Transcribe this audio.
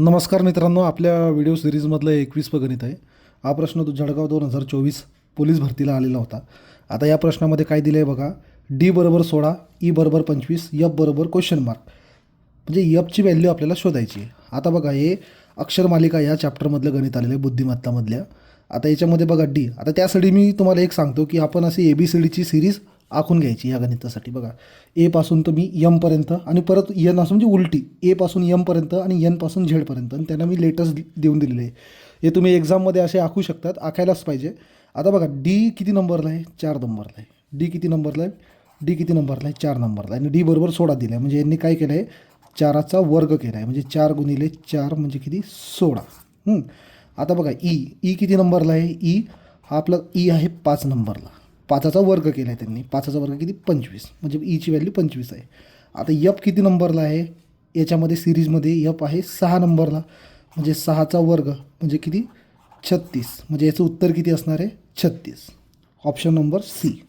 नमस्कार मित्रांनो आपल्या व्हिडिओ सिरीजमधलं एकवीसवं गणित आहे. हा प्रश्न तो जळगाव दोन हजार चोवीस पोलीस भरतीला आलेला होता. आता या प्रश्नामध्ये काय दिलं आहे बघा. डी बरोबर सोळा ई बरोबर पंचवीस यफ बरोबर क्वेश्चन मार्क म्हणजे यफची व्हॅल्यू आपल्याला शोधायची आहे. आता बघा हे अक्षर मालिका या चॅप्टरमधलं गणित आलेलं आहे बुद्धिमत्तामधल्या आता याच्यामध्ये बघा डी आता त्यासाठी मी तुम्हाला एक सांगतो की आपण अशी ए बी सी डीची सिरीज आखून घ्यायची या गणितासाठी. बघा एपासून तर मी यमपर्यंत आणि परत यन असं म्हणजे उलटी. एपासून यमपर्यंत आणि यनपासून झेडपर्यंत आणि त्यांना मी लेटर्स देऊन दिलेले आहे. हे तुम्ही एक्झाममध्ये असे आखू शकतात. आखायलाच पाहिजे. आता बघा डी किती नंबरला आहे? चार नंबरला आहे. डी किती नंबरला आहे? डी किती नंबरला आहे? चार नंबरला आहे. आणि डी बरोबर सोळा दिला आहे म्हणजे यांनी काय केलं आहे चाराचा वर्ग केला आहे म्हणजे चार गुणिले चार म्हणजे किती? सोळा. आता बघा ई ई किती नंबरला आहे? ई हा आपला ई आहे पाच नंबरला पाचाचा वर्ग केला आहे त्यांनी. पाचाचा वर्ग किती? पंचवीस. म्हणजे e ईची व्हॅल्यू पंचवीस आहे. आता यप किती नंबरला आहे? याच्यामध्ये सिरीजमध्ये यप आहे सहा नंबरला म्हणजे सहाचा वर्ग म्हणजे किती? छत्तीस. म्हणजे याचं उत्तर किती असणार आहे? छत्तीस. Option number C